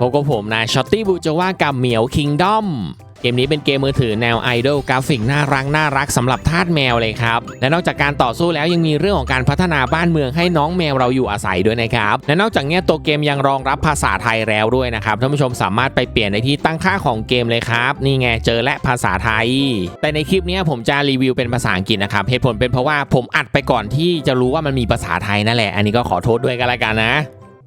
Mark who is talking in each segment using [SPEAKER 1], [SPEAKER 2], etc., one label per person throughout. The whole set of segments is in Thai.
[SPEAKER 1] พบกับผมนายช็อตตี้บูจว่ากับเหมียวคิงดอมเกมนี้เป็นเกมมือถือแนวไอดอลกราฟิกน่ารักน่ารักสำหรับทาสแมวเลยครับ และนอกจากการต่อสู้แล้วยังมีเรื่องของการพัฒนาบ้านเมืองให้น้องแมวเราอยู่อาศัยด้วยนะครับ และนอกจากนี้ตัวเกมยังรองรับภาษาไทยแล้วด้วยนะครับท่านผู้ชมสามารถไปเปลี่ยนในที่ตั้งค่าของเกมเลยครับ นี่ไงเจอและภาษาไทย แต่ในคลิปนี้ผมจะรีวิวเป็นภาษาอังกฤษนะครับเหตุผลเป็นเพราะว่าผมอัดไปก่อนที่จะรู้ว่ามันมีภาษาไทยนั่นแหละ อันนี้ก็ขอโทษด้วยกันละกันนะ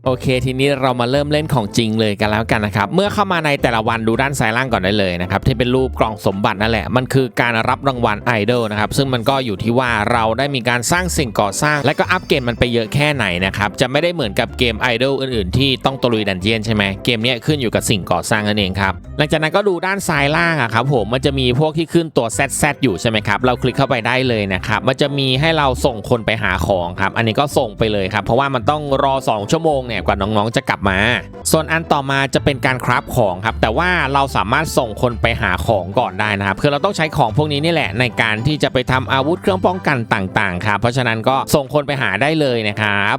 [SPEAKER 1] โอเค ทีนี้เรามาเริ่มเล่นของจริงเลยกันแล้วกันนะครับ เมื่อเข้ามาในแต่ละวันดูด้านซ้ายล่างก่อนได้เลยนะครับ ที่เป็นรูปกล่องสมบัตินั่นแหละ มันคือการรับรางวัลไอดอลนะครับ ซึ่งมันก็อยู่ที่ว่าเราได้มีการสร้างสิ่งก่อสร้าง และก็อัปเกรดมันไปเยอะแค่ไหนนะครับ จะไม่ได้เหมือนกับเกมไอดอลอื่นๆ ที่ต้องตะลุยดันเจียนใช่ไหมเกมนี้ขึ้นอยู่กับสิ่งก่อสร้างนั่นเองครับหลังจากนั้นก็ดูด้านซ้ายล่างอะครับผมมันจะมีพวกที่ขึ้นตัว ZZ อยู่ใช่ไหมครับเราคลิกเข้าไปได้เลยนะครับมันจะมีให้เราส่งคนไปหาของครับอันนี้ก็ส่งไปเลยครับเพราะว่ามันต้องรอ 2 ชั่วโมงเนี่ยกว่าน้องๆจะกลับมา ส่วนอันต่อมาจะเป็นการคราฟของครับ แต่ว่าเราสามารถส่งคนไปหาของก่อนได้นะครับคือเราต้องใช้ของพวกนี้นี่แหละในการที่จะไปทำอาวุธเครื่องป้องกันต่างๆครับเพราะฉะนั้นก็ส่งคนไปหาได้เลยนะครับ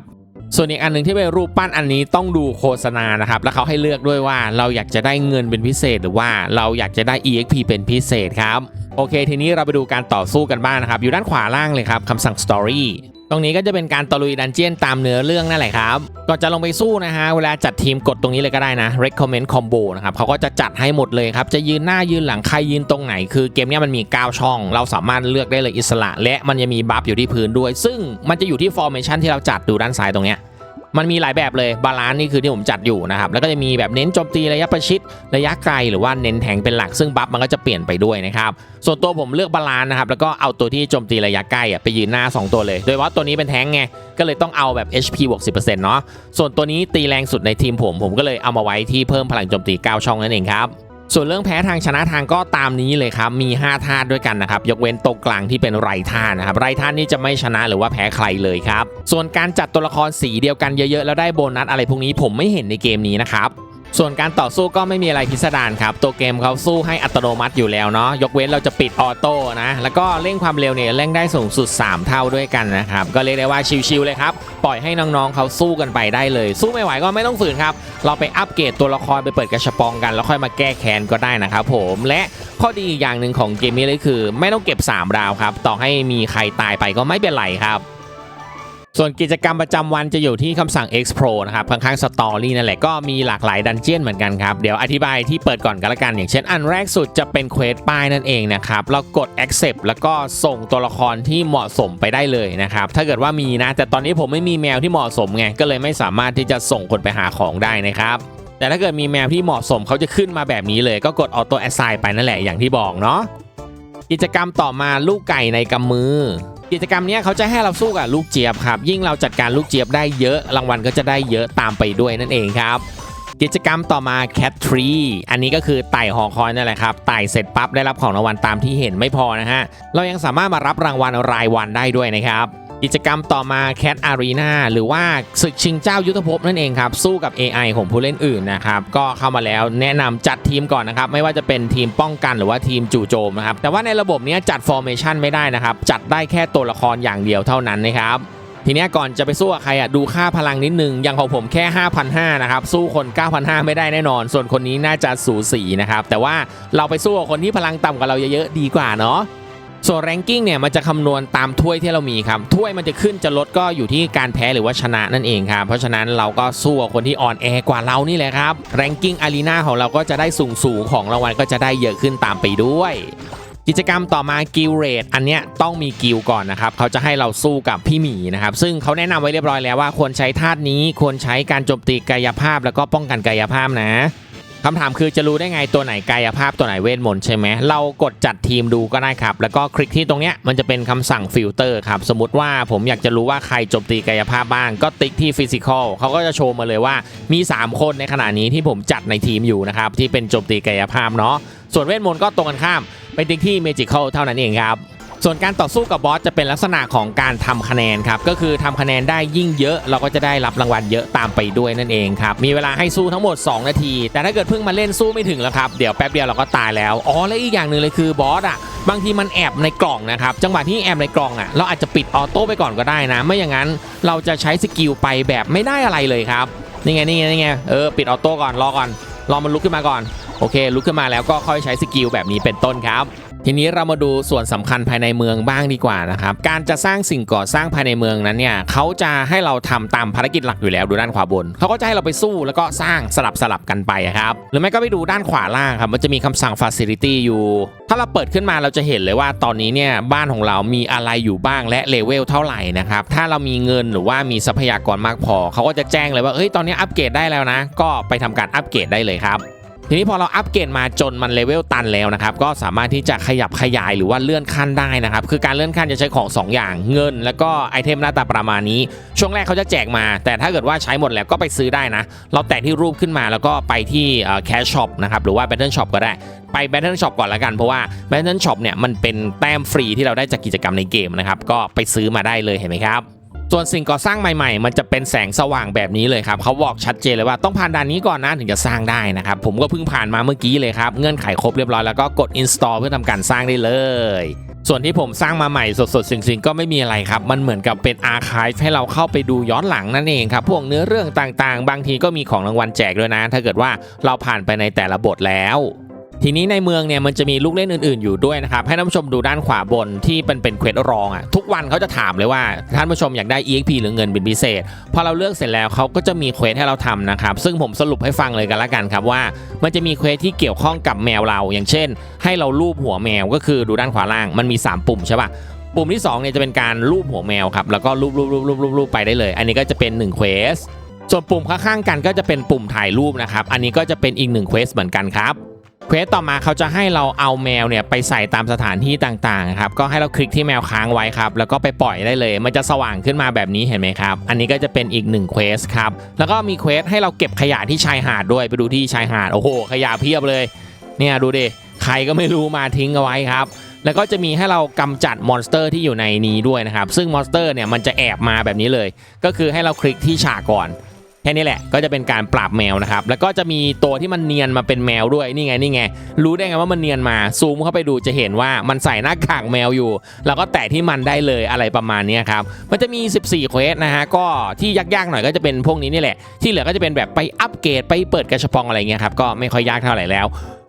[SPEAKER 1] ส่วนอีกอันหนึ่งที่เป็นรูปปั้นอันนี้ต้องดูโฆษณานะครับ แล้วเขาให้เลือกด้วยว่าเราอยากจะได้เงินเป็นพิเศษ หรือว่าเราอยากจะได้ EXP เป็นพิเศษครับ โอเค ทีนี้เราไปดูการต่อสู้กันบ้างนะครับ อยู่ด้านขวาล่างเลยครับคำสั่ง Story รงนี้ก็จะเป็นการตะลุยดันเจียนตามเนื้อเรื่องนั่นแหละครับก่อนจะลงไปสู้นะฮะเวลาจัดทีมกดตรงนี้เลยก็ได้นะ recommend combo นะครับเขาก็จะจัดให้หมดเลยครับจะยืนหน้ายืนหลังใครยืนตรงไหน คือเกมนี้มันมี 9 ช่อง เราสามารถเลือกได้เลยอิสระ และมันจะมีบัฟอยู่ที่พื้นด้วย ซึ่งมันจะอยู่ที่ formation ที่เราจัดดูด้านซ้ายตรงเนี้ย มันมีหลายแบบเลยบาลานซ์นี่คือที่ผมจัดอยู่นะครับแล้วก็จะมีแบบเน้นโจมตีระยะประชิดระยะไกลหรือว่าเน้นแทงเป็นหลักซึ่งบัฟมันก็จะเปลี่ยนไปด้วยนะครับส่วนตัวผมเลือกบาลานซ์นะครับแล้วก็เอาตัวที่โจมตีระยะใกล้อะไปยืนหน้า 2 ตัวเลย โดยเฉพาตัวนี้เป็นแทงไงก็เลยต้องเอาแบบ HP บวก10%เนาะส่วนตัวนี้ตีแรงสุดในทีมผมผมก็เลยเอามาไว้ที่เพิ่มพลังโจมตี9ช่องนั่นเองครับ ส่วนเรื่องแพ้ทางชนะทางก็ตามนี้เลยครับ มี5ท่าด้วยกันนะครับ ยกเว้นตรงกลางที่เป็นไรท่านะครับ ไรท่านี่จะไม่ชนะหรือว่าแพ้ใครเลยครับ ส่วนการจัดตัวละครสีเดียวกันเยอะๆ แล้วได้โบนัสอะไรพวกนี้ผมไม่เห็นในเกมนี้นะครับ ส่วนการต่อสู้ก็ไม่มีอะไรพิสดารครับ ตัวเกมเขาสู้ให้อัตโนมัติอยู่แล้วเนาะ ยกเว้นเราจะปิดออโต้นะ แล้วก็เร่งความเร็วเนี่ยเร่งได้สูงสุด 3 เท่าด้วยกันนะครับ ก็เรียกได้ว่าชิวๆเลยครับ ปล่อยให้น้องๆเขาสู้กันไปได้เลย สู้ไม่ไหวก็ไม่ต้องฝืนครับ เราไปอัปเกรดตัวละครไปเปิดกระชับปองกัน แล้วค่อยมาแก้แค้นก็ได้นะครับผมและข้อดีอีกอย่างหนึ่งของเกมนี้เลยคือ ไม่ต้องเก็บ 3 ดาวครับ ต่อให้มีใครตายไปก็ไม่เป็นไรครับ ส่วนกิจกรรมประจำวันจะอยู่ที่คำสั่ง X Pro นะครับข้างๆสตอรี่นั่นแหละก็มีหลากหลายดันเจียนเหมือนกันครับ เดี๋ยวอธิบายที่เปิดก่อนกันละกัน อย่างเช่นอันแรกสุดจะเป็นเควสป้ายนั่นเองนะครับ เรากด accept แล้วก็ส่งตัวละครที่เหมาะสมไปได้เลยนะครับ ถ้าเกิดว่ามีนะ แต่ตอนนี้ผมไม่มีแมวที่เหมาะสมไง ก็เลยไม่สามารถที่จะส่งคนไปหาของได้นะครับแต่ถ้าเกิดมีแมวที่เหมาะสมเขาจะขึ้นมาแบบนี้เลย ก็กด auto assign ไปนั่นแหละอย่างที่บอกเนาะกิจกรรมต่อมาลูกไก่ในกำมือ กิจกรรมนี้เขาจะให้เราสู้กับลูกเจี๊ยบครับ ยิ่งเราจัดการลูกเจี๊ยบได้เยอะรางวัลก็จะได้เยอะตามไปด้วยนั่นเองครับกิจกรรมต่อมา cat tree อันนี้ก็คือไต่หอคอยนั่นแหละครับไต่เสร็จปั๊บได้รับของรางวัลตามที่เห็นไม่พอนะฮะ เรายังสามารถมารับรางวัลรายวันได้ด้วยนะครับ กิจกรรมต่อมา Cat Arena หรือว่าศึกชิงเจ้ายุทธภพนั่นเองครับ สู้กับ AI ของผู้เล่นอื่นนะครับ ก็เข้ามาแล้วแนะนำจัดทีมก่อนนะครับ ไม่ว่าจะเป็นทีมป้องกันหรือว่าทีมจู่โจมนะครับ แต่ว่าในระบบนี้จัด formation ไม่ได้นะครับ จัดได้แค่ตัวละครอย่างเดียวเท่านั้นนะครับทีนี้ก่อนจะไปสู้กับใครอะดูค่าพลังนิดนึงอย่างของผมแค่ 5,500นะครับสู้คน 9,500 ไม่ได้แน่นอน ส่วนคนนี้น่าจะสูสีนะครับแต่ว่าเราไปสู้กับคนที่พลังต่ำกว่าเราเยอะๆดีกว่าเนาะ ส่วนแรงกิ้งเนี่ยมันจะคำนวณตามถ้วยที่เรามีครับถ้วยมันจะขึ้นจะลดก็อยู่ที่การแพ้หรือว่าชนะนั่นเองครับเพราะฉะนั้นเราก็สู้กับคนที่อ่อนแอกว่าเรานี่แหละครับแรงกิ้งอารีนาของเราก็จะได้สูงสูงของรางวัลก็จะได้เยอะขึ้นตามไปด้วย กิจกรรมต่อมากิลเรดอันเนี้ยต้องมีกิลก่อนนะครับเขาจะให้เราสู้กับพี่หมีนะครับซึ่งเขาแนะนำไว้เรียบร้อยแล้วว่าควรใช้ธาตุนี้ควรใช้การโจมตีกายภาพแล้วก็ป้องกันกายภาพนะ คำถามคือจะรู้ได้ไงตัวไหนกายภาพตัวไหนเวทมนต์ใช่ไหมเรากดจัดทีมดูก็ได้ครับ แล้วก็คลิกที่ตรงเนี้ยมันจะเป็นคำสั่งฟิลเตอร์ครับ สมมติว่าผมอยากจะรู้ว่าใครโจมตีกายภาพบ้าง ก็ติ๊กที่ฟิสิกอลเขาก็จะโชว์มาเลยว่ามี 3 คนในขณะนี้ที่ผมจัดในทีมอยู่นะครับ ที่เป็นโจมตีกายภาพเนาะส่วนเวทมนต์ก็ตรงกันข้าม ไปติ๊กที่เมจิคอลเท่านั้นเองครับ ส่วนการต่อสู้กับบอสจะเป็นลักษณะของการทำคะแนนครับก็คือทำคะแนนได้ยิ่งเยอะเราก็จะได้รับรางวัลเยอะตามไปด้วยนั่นเองครับมีเวลาให้สู้ทั้งหมด 2 นาที แต่ถ้าเกิดเพิ่งมาเล่นสู้ไม่ถึงแล้วครับเดี๋ยวแป๊บเดียวเราก็ตายแล้วอ๋อและอีกอย่างหนึ่งเลยคือบอสอะบางทีมันแอบในกล่องนะครับจังหวะที่แอบในกล่องอะเราอาจจะปิดออโต้ไปก่อนก็ได้นะ ไม่อย่างนั้นเราจะใช้สกิลไปแบบไม่ได้อะไรเลยครับนี่ไงนี่ไงนี่ไงเออปิดออโต้ก่อนรอก่อนรอมันลุกขึ้นมาก่อนโอเคลุกขึ้นมาแล้วก็ค่อยใช้สกิลแบบนี้เป็นต้นครับ ทีนี้เรามาดูส่วนสำคัญภายในเมืองบ้างดีกว่านะครับการจะสร้างสิ่งก่อสร้างภายในเมืองนั้นเนี่ยเขาจะให้เราทำตามภารกิจหลักอยู่แล้วดูด้านขวาบนเขาก็จะให้เราไปสู้แล้วก็สร้างสลับสลับกันไปครับหรือไม่ก็ไปดูด้านขวาล่างครับมันจะมีคำสั่ง facility อยู่ ถ้าเราเปิดขึ้นมาเราจะเห็นเลยว่าตอนนี้เนี่ยบ้านของเรามีอะไรอยู่บ้างและเลเวลเท่าไหร่นะครับถ้าเรามีเงินหรือว่ามีทรัพยากรมากพอเขาก็จะแจ้งเลยว่าเฮ้ยตอนนี้อัปเกรดได้แล้วนะ ก็ไปทำการอัปเกรดได้เลยครับ ทีนี้พอเราอัปเกรดมาจนมันเลเวลตันแล้วนะครับก็สามารถที่จะขยับขยายหรือว่าเลื่อนขั้นได้นะครับคือการเลื่อนขั้นจะใช้ของ 2 อย่างเงิน แล้วก็ไอเทมหน้าตาประมาณนี้ ช่วงแรกเขาจะแจกมา แต่ถ้าเกิดว่าใช้หมดแล้วก็ไปซื้อได้นะ เราแตะที่รูปขึ้นมาแล้วก็ไปที่แคชช็อปนะครับหรือว่า Battle Shop ก็ได้ไป Battle Shop ก่อนละกันเพราะว่า Battle Shop เนี่ยมันเป็นแต้มฟรีที่เราได้จากกิจกรรมในเกมนะครับก็ไปซื้อมาได้เลยเห็นไหมครับ ส่วนสิ่งก่อสร้างใหม่ๆ มันจะเป็นแสงสว่างแบบนี้เลยครับเขาบอกชัดเจนเลยว่าต้องผ่านด่านนี้ก่อนนะถึงจะสร้างได้นะครับผมก็เพิ่งผ่านมาเมื่อกี้เลยครับ เงื่อนไขครบเรียบร้อยแล้วก็กด install เพื่อทำการสร้างได้เลย ส่วนที่ผมสร้างมาใหม่สดๆสิ่งๆก็ไม่มีอะไรครับ มันเหมือนกับเป็นอาร์คีฟให้เราเข้าไปดูย้อนหลังนั่นเองครับพวกเนื้อเรื่องต่างๆ บางทีก็มีของรางวัลแจกด้วยนะ ถ้าเกิดว่าเราผ่านไปในแต่ละบทแล้ว ทีนี้ในเมืองเนี่ยมันจะมีลูกเล่นอื่น ๆอยู่ด้วยนะครับให้ท่านผู้ชมดูด้านขวาบนที่เป็นเป็นเควสรองอะทุกวันเขาจะถามเลยว่าท่านผู้ชมอยากได้ EXP หรือเงินเป็นพิเศษพอเราเลือกเสร็จแล้วเขาก็จะมีเควสให้เราทำนะครับซึ่งผมสรุปให้ฟังเลยกันละกันครับว่า มันจะมีเควสที่เกี่ยวข้องกับแมวเรา อย่างเช่น ให้เราลูบหัวแมวก็คือดูด้านขวาล่างมันมี 3 ปุ่มใช่ปะปุ่มที่2เนี่ยจะเป็นการลูบหัวแมวครับแล้วก็ลูบลูบลูบลูบลูบลูบไปได้เลย อันนี้ก็จะเป็น1เควสส่วนปุ่มข้างๆกันก็จะเป็นปุ่มถ่ายรูปนะครับอันนี้ก็จะเป็นอีกหนึ่งเควสเหมือนกันครับ เควสต่อมาเขาจะให้เราเอาแมวเนี่ยไปใส่ตามสถานที่ต่างๆครับก็ให้เราคลิกที่แมวค้างไว้ครับแล้วก็ไปปล่อยได้เลย มันจะสว่างขึ้นมาแบบนี้เห็นไหมครับ อันนี้ก็จะเป็นอีกหนึ่งเควสครับแล้วก็มีเควสให้เราเก็บขยะที่ชายหาดด้วยไปดูที่ชายหาดโอ้โห ขยะเพียบเลยเนี่ยดูดิใครก็ไม่รู้มาทิ้งเอาไว้ครับแล้วก็จะมีให้เรากำจัดมอนสเตอร์ที่อยู่ในนี้ด้วยนะครับ ซึ่งมอนสเตอร์เนี่ยมันจะแอบมาแบบนี้เลย ก็คือให้เราคลิกที่ฉากก่อน แค่นี้แหละก็จะเป็นการปราบแมวนะครับแล้วก็จะมีตัวที่มันเนียนมาเป็นแมวด้วยนี่ไงนี่ไงรู้ได้ไงว่ามันเนียนมาซูมเข้าไปดูจะเห็นว่ามันใส่หน้ากากแมวอยู่ แล้วก็แตะที่มันได้เลยอะไรประมาณนี้ครับมันจะมี 14เควสนะฮะก็ที่ยากๆหน่อยก็จะเป็นพวกนี้นี่แหละ ที่เหลือก็จะเป็นแบบไปอัปเกรดไปเปิดกระชับปองอะไรเงี้ยครับก็ไม่ค่อยยากเท่าไหร่แล้ว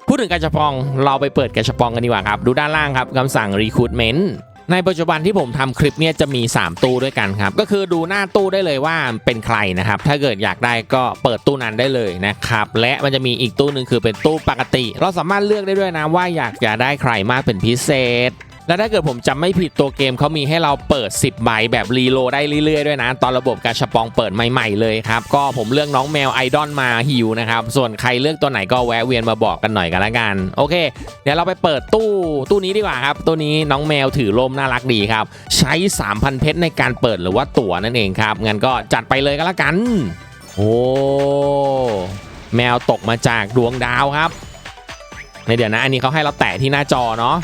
[SPEAKER 1] พูดถึงกระชับปองเราไปเปิดกระชับปองกันดีกว่าครับดูด้านล่างครับคำสั่ง recruitment ในปัจจุบันที่ผมทำคลิปเนี่ยจะมี 3 ตู้ด้วยกันครับ ก็คือดูหน้าตู้ได้เลยว่าเป็นใครนะครับ ถ้าเกิดอยากได้ก็เปิดตู้นั้นได้เลยนะครับ และมันจะมีอีกตู้หนึ่งคือเป็นตู้ปกติ เราสามารถเลือกได้ด้วยนะว่าอยากจะได้ใครมากเป็นพิเศษ และถ้าเกิดผมจำไม่ผิดตัวเกมเขามีให้เราเปิด 10ใบแบบรีโลได้เรื่อยๆด้วยนะ ตอนระบบการชปองเปิดใหม่ๆเลยครับ ก็ผมเลือกน้องแมวไอดอลมาฮิวนะครับ ส่วนใครเลือกตัวไหนก็แวะเวียนมาบอกกันหน่อยกันละกัน โอเค เดี๋ยวเราไปเปิดตู้ตู้นี้ดีกว่าครับตู้นี้น้องแมวถือร่มน่ารักดีครับ ใช้ 3,000 เพชรในการเปิดหรือว่าตั๋วนั่นเองครับงั้นก็จัดไปเลยกันละกัน โอ้แมวตกมาจากดวงดาวครับในเดี๋ยวนะอันนี้เขาให้เราแตะที่หน้าจอเนาะ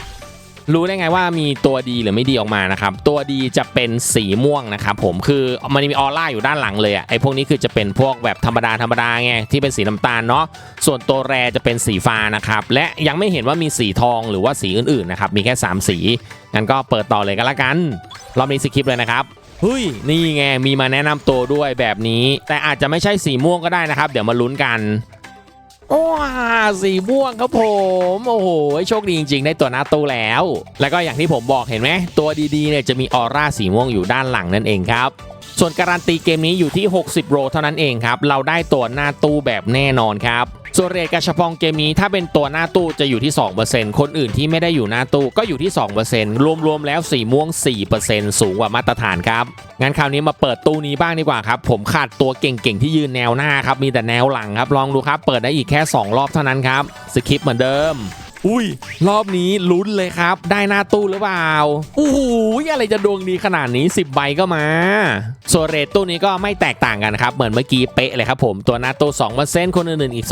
[SPEAKER 1] รู้ได้ไงว่ามีตัวดีหรือไม่ดีออกมานะครับ ตัวดีจะเป็นสีม่วงนะครับผมคือมันมีออร่าอยู่ด้านหลังเลยอะไอพวกนี้คือจะเป็นพวกแบบธรรมดาธรรมดาไงที่เป็นสีน้ำตาลเนาะส่วนตัวแรจะเป็นสีฟ้านะครับและยังไม่เห็นว่ามีสีทองหรือว่าสีอื่นๆนะครับมีแค่ 3 สีงั้นก็เปิดต่อเลยก็แล้วกันรอบนี้สคริปต์เลยนะครับเฮ้ยนี่ไงมีมาแนะนำตัวด้วยแบบนี้ แต่อาจจะไม่ใช่สีม่วงก็ได้นะครับ เดี๋ยวมาลุ้นกัน ว้าสีม่วงครับผม โอ้โหโชคดีจริงๆ ได้ตัวหน้าตู้แล้ว แล้วก็อย่างที่ผมบอกเห็นไหมตัวดีๆเนี่ยจะมีออร่าสีม่วงอยู่ด้านหลังนั่นเองครับส่วนการันตีเกมนี้อยู่ที่ 60 โรเท่านั้นเองครับ เราได้ตัวหน้าตู้แบบแน่นอนครับ ส่วนเรทกาชับปองเกมนี้ถ้าเป็นตัวหน้าตู้จะอยู่ที่ 2%คนอื่นที่ไม่ได้อยู่หน้าตู้ก็อยู่ที่ 2%รวมๆแล้วสีม่วง 4%สูงกว่ามาตรฐานครับ งั้นคราวนี้มาเปิดตู้นี้บ้างดีกว่าครับ ผมขาดตัวเก่งๆที่ยืนแนวหน้าครับ มีแต่แนวหลังครับ ลองดูครับ เปิดได้อีกแค่ 2 รอบเท่านั้นครับ สคริปเหมือนเดิม อุ้ย รอบนี้ลุ้นเลยครับ ได้หน้าตู้หรือเปล่าโอ้โหอะไรจะดวงดีขนาดนี้ 10 ใบก็มาส่วนเรทตู้นี้ก็ไม่แตกต่างกันครับ เหมือนเมื่อกี้เป๊ะเลยครับผมตัวหน้าตู้2%คนอื่นๆอีก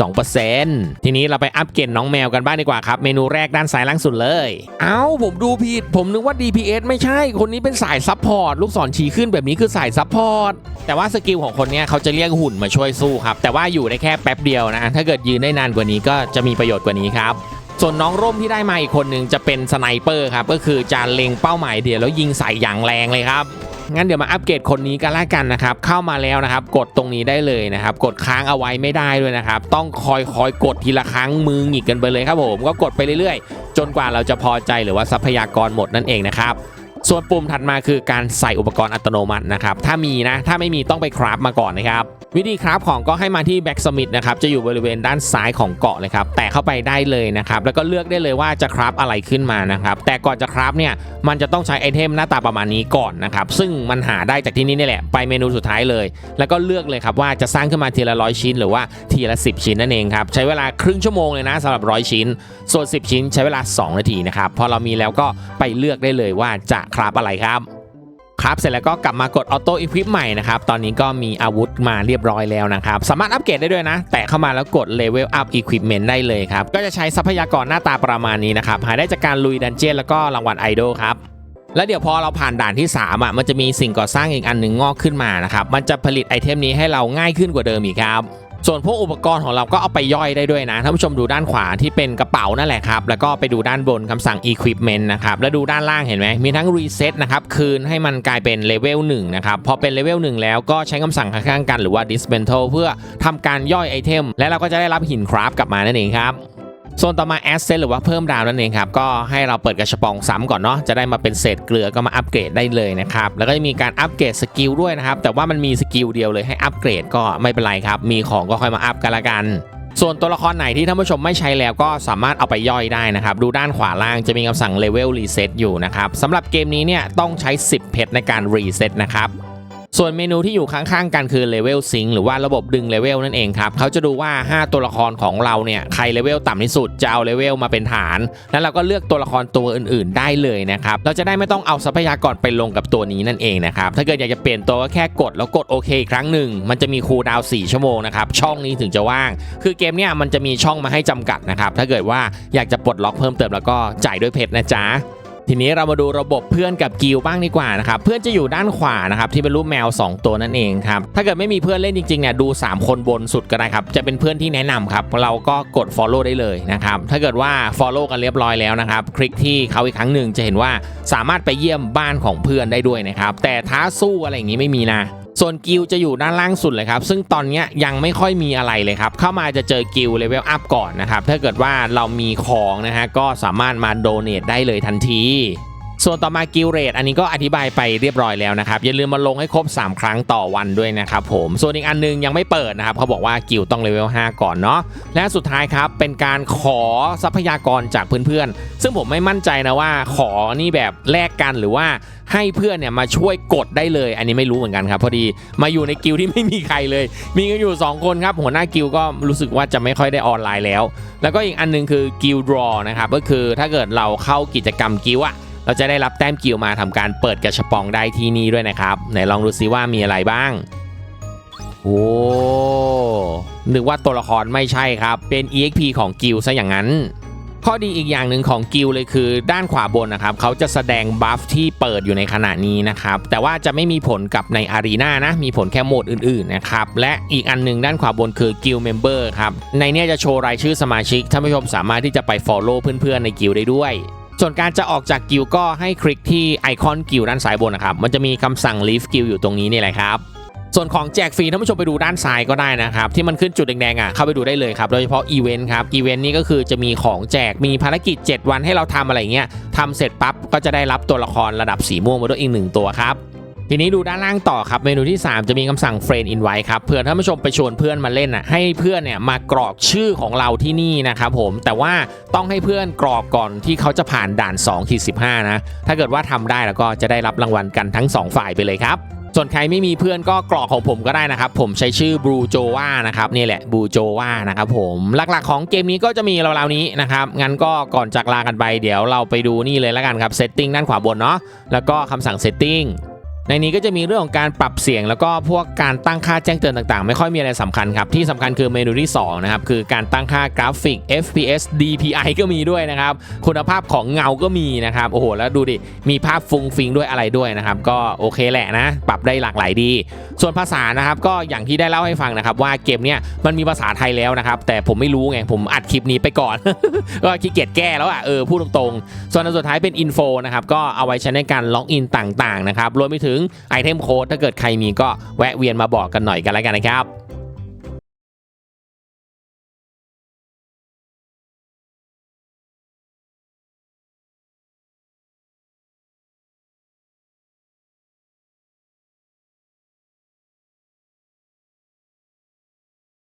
[SPEAKER 1] 2%ทีนี้เราไปอัปเกรดน้องแมวกันบ้างดีกว่าครับ เมนูแรกด้านซ้ายล่างสุดเลย เอ้า ผมดูผิด ผมนึกว่า DPS ไม่ใช่คนนี้เป็นสายซัพพอร์ตลูกศรชี้ขึ้นแบบนี้คือสายซัพพอร์ตแต่ว่าสกิลของคนนี้เขาจะเรียกหุ่นมาช่วยสู้ครับแต่ว่าอยู่ได้แค่แป๊บเดียวนะถ้าเกิดยืนได้นานกว่านี้ก็จะมีประโยชน์กว่านี้ครับ ส่วนน้องร่มที่ได้มาอีกคนหนึ่งจะเป็นสไนเปอร์ครับก็คือจะเล็งเป้าหมายเดียวแล้วยิงใส่อย่างแรงเลยครับงั้นเดี๋ยวมาอัปเกรดคนนี้กันละกันนะครับ เข้ามาแล้วนะครับ กดตรงนี้ได้เลยนะครับ กดค้างเอาไว้ไม่ได้ด้วยนะครับ ต้องคอยคอยกดทีละครั้งมือหงิกกันไปเลยครับผม ก็กดไปเรื่อยๆ จนกว่าเราจะพอใจหรือว่าทรัพยากรหมดนั่นเองนะครับ ส่วนปุ่มถัดมาคือการใส่อุปกรณ์อัตโนมัตินะครับ ถ้ามีนะ ถ้าไม่มีต้องไปคราฟมาก่อนนะครับ วิธีคราฟของก็ให้มาที่แบ็กสมิธนะครับ จะอยู่บริเวณด้านซ้ายของเกาะเลยครับ แตะเข้าไปได้เลยนะครับ แล้วก็เลือกได้เลยว่าจะคราฟอะไรขึ้นมานะครับ แต่ก่อนจะคราฟเนี่ย มันจะต้องใช้ไอเทมหน้าตาประมาณนี้ก่อนนะครับ ซึ่งมันหาได้จากที่นี่นี่แหละ ไปเมนูสุดท้ายเลย แล้วก็เลือกเลยครับว่าจะสร้างขึ้นมาทีละร้อยชิ้น หรือว่าทีละ 10 ชิ้นนั่นเองครับ ใช้เวลาครึ่งชั่วโมงเลยนะสำหรับร้อยชิ้น ส่วน 10 ชิ้นใช้เวลา 2 นาทีนะครับ พอเรามีแล้วก็ไปเลือกได้เลยว่าจะคราฟอะไรครับครับเสร็จแล้วก็กลับมากดออโต้อีควิปใหม่นะครับ ตอนนี้ก็มีอาวุธมาเรียบร้อยแล้วนะครับ สามารถอัปเกรดได้ด้วยนะ แตะเข้ามาแล้วกดเลเวลอัพอีควิปเมนต์ได้เลยครับ ก็จะใช้ทรัพยากรหน้าตาประมาณนี้นะครับ หาได้จากการลุยดันเจียนแล้วก็รางวัลไอดอลครับ แล้วเดี๋ยวพอเราผ่านด่านที่ 3 อะ มันจะมีสิ่งก่อสร้างอีกอันหนึ่งงอกขึ้นมานะครับ มันจะผลิตไอเทมนี้ให้เราง่ายขึ้นกว่าเดิมอีกครับ ส่วนพวกอุปกรณ์ของเราก็เอาไปย่อยได้ด้วยนะท่านผู้ชมดูด้านขวาที่เป็นกระเป๋านั่นแหละครับแล้วก็ไปดูด้านบนคำสั่ง equipment นะครับแล้วดูด้านล่างเห็นไหมมีทั้ง reset นะครับคืนให้มันกลายเป็นเลเวล1นะครับพอเป็นเลเวล1แล้วก็ใช้คำสั่งข้างๆกันหรือว่า dismantle เพื่อทำการย่อยไอเทม และเราก็จะได้รับหินคราฟกลับมานั่นเองครับ ส่วนต่อมา asset หรือว่าเพิ่มดาวนั่นเองครับ ก็ให้เราเปิดกระชปองซ้ำก่อนเนาะจะได้มาเป็นเศษเกลือก็มาอัปเกรดได้เลยนะครับ แล้วก็จะมีการอัปเกรดสกิลด้วยนะครับ แต่ว่ามันมีสกิลเดียวเลยให้อัปเกรดก็ไม่เป็นไรครับ มีของก็ค่อยมาอัปกันละกันส่วนตัวละครไหนที่ท่านผู้ชมไม่ใช้แล้วก็สามารถเอาไปย่อยได้นะครับ ดูด้านขวาล่างจะมีคำสั่ง level reset อยู่นะครับสำหรับเกมนี้เนี่ยต้องใช้ 10 เพชรในการ reset นะครับ ส่วนเมนูที่อยู่ข้างๆกันคือเลเวลซิงหรือว่าระบบดึงเลเวลนั่นเองครับเขาจะดูว่า 5 ตัวละครของเราเนี่ยใครเลเวลต่ำที่สุดจะเอาเลเวลมาเป็นฐาน แล้วเราก็เลือกตัวละครตัวอื่นๆ ได้เลยนะครับเราจะได้ไม่ต้องเอาทรัพยากรไปลงกับตัวนี้นั่นเองนะครับถ้าเกิดอยากจะเปลี่ยนตัวก็แค่กดแล้วกดโอเคอีกครั้งหนึ่งมันจะมีคูลดาวน์4ชั่วโมงนะครับช่องนี้ถึงจะว่าง คือเกมเนี่ยมันจะมีช่องมาให้จำกัดนะครับถ้าเกิดว่าอยากจะปลดล็อกเพิ่มเติมแล้วก็จ่ายด้วยเพชรนะจ๊ะ ทีนี้เรามาดูระบบเพื่อนกับกิลบ้างดีกว่านะครับเพื่อนจะอยู่ด้านขวานะครับที่เป็นรูปแมว 2 ตัวนั่นเองครับถ้าเกิดไม่มีเพื่อนเล่นจริงๆเนี่ยดู 3 คนบนสุดก็ได้ครับจะเป็นเพื่อนที่แนะนำครับเราก็กด follow ได้เลยนะครับถ้าเกิดว่า follow กันเรียบร้อยแล้วนะครับคลิกที่เขาอีกครั้งหนึ่งจะเห็นว่าสามารถไปเยี่ยมบ้านของเพื่อนได้ด้วยนะครับแต่ท้าสู้อะไรอย่างนี้ไม่มีนะส่วนกิลจะอยู่ด้านล่างสุดเลยครับ ซึ่งตอนนี้ยังไม่ค่อยมีอะไรเลยครับ เข้ามาจะเจอกิลเลเวลอัพก่อนนะครับ ถ้าเกิดว่าเรามีของนะฮะก็สามารถมาโดเนทได้เลยทันที ส่วนต่อมากิลเรทอันนี้ก็อธิบายไปเรียบร้อยแล้วนะครับ อย่าลืมมาลงให้ครบ 3 ครั้งต่อวันด้วยนะครับผม ส่วนอีกอันนึงยังไม่เปิดนะครับเขาบอกว่ากิลต้องเลเวล5ก่อนเนาะและสุดท้ายครับเป็นการขอทรัพยากรจากเพื่อนๆ ซึ่งผมไม่มั่นใจนะว่าขอนี่แบบแลกกันหรือว่าให้เพื่อนเนี่ยมาช่วยกดได้เลย อันนี้ไม่รู้เหมือนกันครับพอดีมาอยู่ในกิลที่ไม่มีใครเลย มีกันอยู่ 2 คนครับหัวหน้ากิลก็รู้สึกว่าจะไม่ค่อยได้ออนไลน์แล้ว แล้วก็อีกอันหนึงคือกิลดรอนะครับก็คือถ้าเกิดเราเข้ากิจกรรมกิลอะ เราจะได้รับแต้มกิลมาทำการเปิดกระชปองได้ที่นี่ด้วยนะครับ ไหนลองดูซิว่ามีอะไรบ้าง โอ้นึกว่าตัวละครไม่ใช่ครับ เป็น EXP ของกิลซะอย่างนั้น ข้อดีอีกอย่างหนึ่งของกิลเลยคือ ด้านขวาบนนะครับ เขาจะแสดงบัฟที่เปิดอยู่ในขณะนี้นะครับ แต่ว่าจะไม่มีผลกับในอารีนานะ มีผลแค่โหมดอื่นๆนะครับ และอีกอันหนึ่งด้านขวาบนคือกิลเมมเบอร์ครับ ในเนี้ยจะโชว์รายชื่อสมาชิก ท่านผู้ชมสามารถที่จะไป Follow เพื่อนๆในกิลได้ด้วย ส่วนการจะออกจากกิลก็ให้คลิกที่ไอคอนกิลด้านซ้ายบนนะครับ มันจะมีคำสั่ง leave กิลอยู่ตรงนี้นี่แหละครับส่วนของแจกฟรีท่านผู้ชมไปดูด้านซ้ายก็ได้นะครับ ที่มันขึ้นจุดแดงๆอะเข้าไปดูได้เลยครับ โดยเฉพาะอีเวนต์ครับอีเวนต์นี้ก็คือจะมีของแจกมีภารกิจ 7 วันให้เราทำอะไรเงี้ยทำเสร็จปั๊บก็จะได้รับตัวละครระดับสีม่วงมาด้วยอีกหนึ่งตัวครับ ทีนี้ดูด้านล่างต่อครับเมนูที่ 3 จะมีคำสั่ง friend invite ครับเพื่อท่านผู้ชมไปชวนเพื่อนมาเล่นอะให้เพื่อนเนี่ยมากรอกชื่อของเราที่นี่นะครับผมแต่ว่าต้องให้เพื่อนกรอกก่อนที่เขาจะผ่านด่าน2ขีด15นะถ้าเกิดว่าทำได้แล้วก็จะได้รับรางวัลกันทั้ง 2 ฝ่ายไปเลยครับส่วนใครไม่มีเพื่อนก็กรอกของผมก็ได้นะครับ ผมใช้ชื่อบ u โจวานะครับนี่แหละบ u โจวานะครับผมหลักๆของเกมนี้ก็จะมีราวๆนี้นะครับ งั้นก็ก่อนจากลากันไปเดี๋ยวเราไปดูนี่เลยแล้วกันครับ setting ด้านขวาบนเนาะแล้วก็คำสั่ง setting ในนี้ก็จะมีเรื่องของการปรับเสียง แล้วก็พวกการตั้งค่าแจ้งเตือนต่างๆ ไม่ค่อยมีอะไรสำคัญครับ ที่สำคัญคือเมนูที่2นะครับคือการตั้งค่ากราฟิก FPS DPI ก็มีด้วยนะครับ คุณภาพของเงาก็มีนะครับโอ้โหแล้วดูดิ มีภาพฟุ้งฟิงด้วยอะไรด้วยนะครับ ก็โอเคแหละนะ ปรับได้หลากหลายดี ส่วนภาษานะครับก็อย่างที่ได้เล่าให้ฟังนะครับ ว่าเกมเนี้ยมันมีภาษาไทยแล้วนะครับ แต่ผมไม่รู้ไงผมอัดคลิปนี้ไปก่อน ก็ขี้เกียจแก้แล้วอะเออพูดตรงๆส่วนอันสุดท้ายเป็นอินโฟนะครับก็เอาไว้ใช้ในการล็อกอินต่างๆนะครับรวมไปถึงไอเทมโค้ดถ้าเกิดใครมีก็แวะเวียนมาบอกกันหน่อยกันแล้วกันนะครับ